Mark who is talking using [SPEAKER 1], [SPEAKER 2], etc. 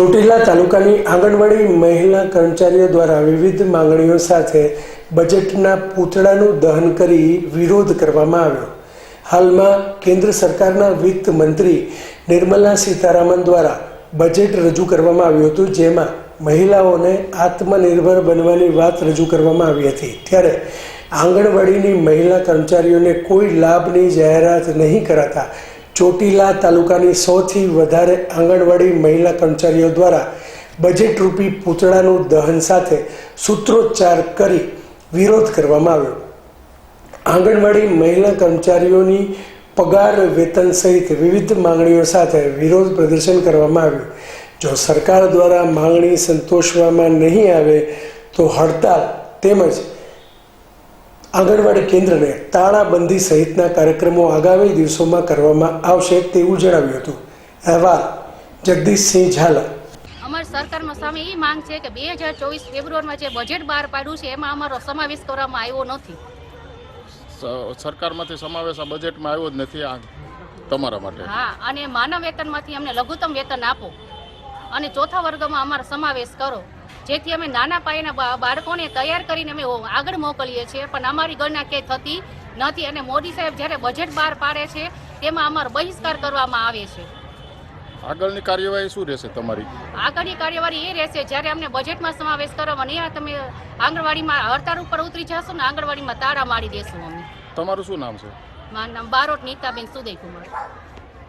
[SPEAKER 1] ચોટીલા તાલુકાની આંગણવાડી મહિલા કર્મચારીઓ દ્વારા વિવિધ માંગણીઓ સાથે બજેટના પૂતળાનું દહન કરી વિરોધ કરવામાં આવ્યો. હાલમાં કેન્દ્ર સરકારના વિત્ત મંત્રી નિર્મલા સીતારામન દ્વારા બજેટ રજૂ કરવામાં આવ્યું હતું, જેમાં મહિલાઓને આત્મનિર્ભર બનવાની વાત રજૂ કરવામાં આવી હતી. ત્યારે આંગણવાડીની મહિલા કર્મચારીઓને કોઈ લાભની જાહેરાત નહીં કરાતા ચોટીલા તાલુકાની સૌથી વધારે આંગણવાડી મહિલા કર્મચારીઓ દ્વારા બજેટ રૂપી પૂતળાનું દહન સાથે સૂત્રોચ્ચાર કરી વિરોધ કરવામાં આવ્યો. આંગણવાડી મહિલા કર્મચારીઓની પગાર, વેતન સહિત વિવિધ માંગણીઓ સાથે વિરોધ પ્રદર્શન કરવામાં આવ્યું. જો સરકાર દ્વારા માંગણી સંતોષવામાં નહીં આવે તો હડતાલ તેમજ આંગણવાડી કેન્દ્રને તાળાબંધી સહિતના કાર્યક્રમો આગામી દિવસોમાં કરવામાં આવશે તેવું જણાવ્યું હતું. અહેવાલ જગદીશસિંહ ઝાલા.
[SPEAKER 2] અમારી સરકારમાં સામે એ માંગ છે કે બે હજાર ચોવીસ ફેબ્રુઆરીમાં જે બજેટ બહાર પાડ્યું છે એમાં અમારો સમાવેશ કરવામાં આવ્યો નથી.
[SPEAKER 3] સ- સરકારમાંથી સમાવેશ આ બજેટમાં આવ્યો જ નથી આ તમારા માટે.
[SPEAKER 2] હા અને માનવ વેતનમાંથી અમને લઘુત્તમ વેતન આપો. અને ચોથા વર્ગમાં અમારો સમાવેશ કરો. જેથી અમે નાના પાયાના બાળકોને તૈયાર કરીને અમે આગળ મોકલીએ છીએ. પણ અમારી ગણના ક્યાંય થતી નથી અને મોદી સાહેબ જ્યારે બજેટ બહાર પાડે છે તેમાં અમારો બહિષ્કાર કરવામાં આવે છે.
[SPEAKER 3] આગળની કાર્યવાહી શું રહેશે તમારી?
[SPEAKER 2] આગળની કાર્યવાહી એ રહેશે જ્યારે અમને બજેટમાં સમાવેશ કરવામાં નહીં તમે આંગણવાડીમાં હડતાળ ઉપર ઉતરી જશો ને આંગણવાડીમાં તાળા મારી દેશું અમે.
[SPEAKER 3] તમારું શું નામ છે?
[SPEAKER 2] મારું નામ બારોટ નીતાબેન સુદય કુમાર